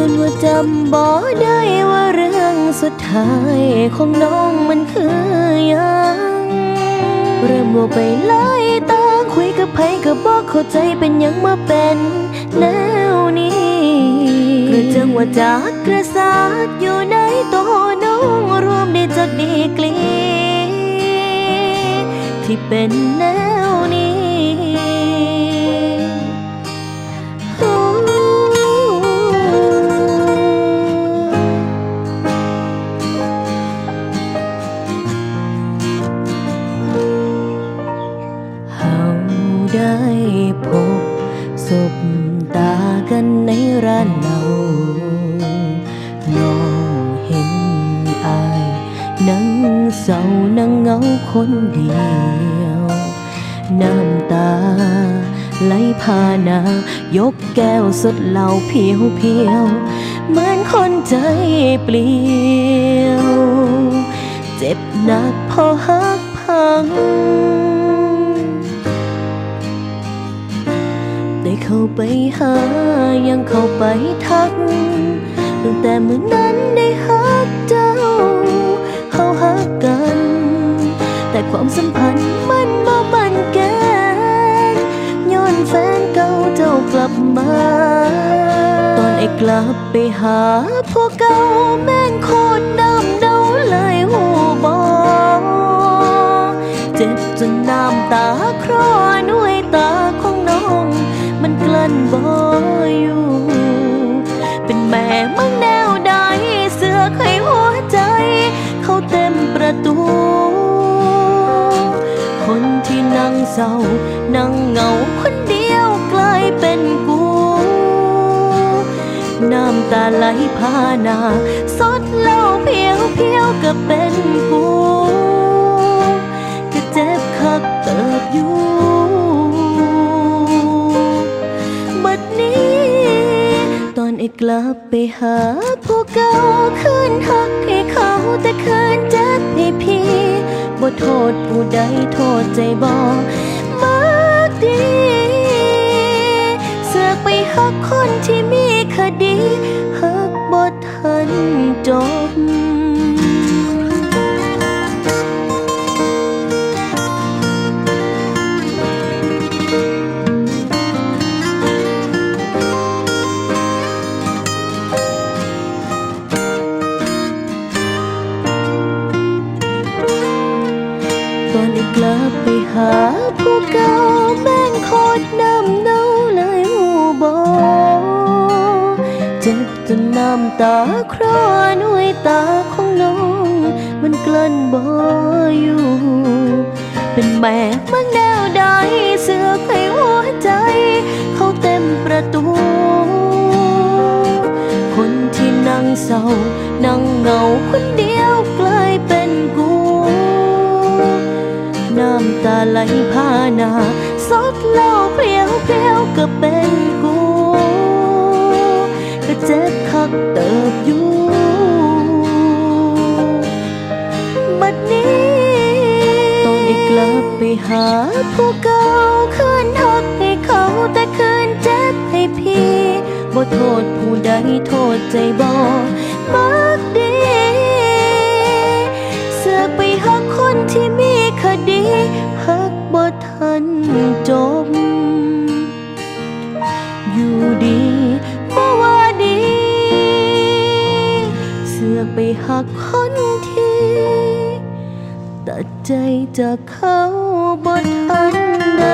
จำบ่ได้ว่าเรื่องสุดท้ายของน้องมันคือยังเริ่มว่าไปไล่ตางคุยกับไผก็บอกเข้าใจเป็นยังมาเป็นแนวนี้กระจังว่าจากกระสาดอยู่ในตัวน้องรวมได้จากดีกรีที่เป็นแนวนี้ ตากันในร้านเหลาน้องเห็นอายนั่งเศร้านั่งเหงาคนเดียว น้ำตาไหลพานายกแก้วสดเหล้าเพียวเพียวเหมือนคนใจเปลี่ยว เจ็บหนักพอหักพัง เข้าไปหายังเข้าไปทัก ตั้งแต่เมื้อนั้นได้ฮักเจ้าเฮาฮักกัน แต่ความสัมพันธ์มันบ่มันแกนย้อนแฟนเก่าเจ้ากลับมา ตอนไอ้กลับไปหาพวกเก่าแม่งโคตรดำเดาเลยหูบอเจ็บจนน้ำตาคลอันบ่อยู่ เป็นแม่มึงแนวใดเสือกให้หัวใจ เขาเต็มประตู คนที่นั่งเศร้า นั่งเหงาคนเดียวกลายเป็นกู น้ำตาไหลพาหนา สดเหล่าเพียวเพียวก็เป็นกู ก็เจ็บคักเติบอยู่ ลับไปหาผู้เก่าคืนหักให้เขาแต่คืนเจ็บให้พี่บ่โทษผู้ใดโทษใจบ่มากดีเสือกไปหักคนที่มีคดีหักบ่ทันจบ กลับไปหาผู้เก่าแม่งโคตรน้ำเน่าเลยหูบอเจ็บจนน้ำตาคลอหน่วยตาของน้อง มันกลั้นบ่อยู่ เป็นแม่เมื่อแนวใดเสือกให้หัวใจ เขาเต็มประตู คนที่นั่งเศร้า นั่งเหงาคนเดียว ลพาหนาสดเหล่าเพียวเพียวก็เป็นกู ก็เจ็บคักเติบอยู่บัดนี้ ต้องได้กลับไปหาผู้เก่าคืนหักให้เขาแต่คืนเจ็บให้พี่บ่โทษผู้ใดโทษใจบ่ คนทีตัดใจจากเขาบนทันใด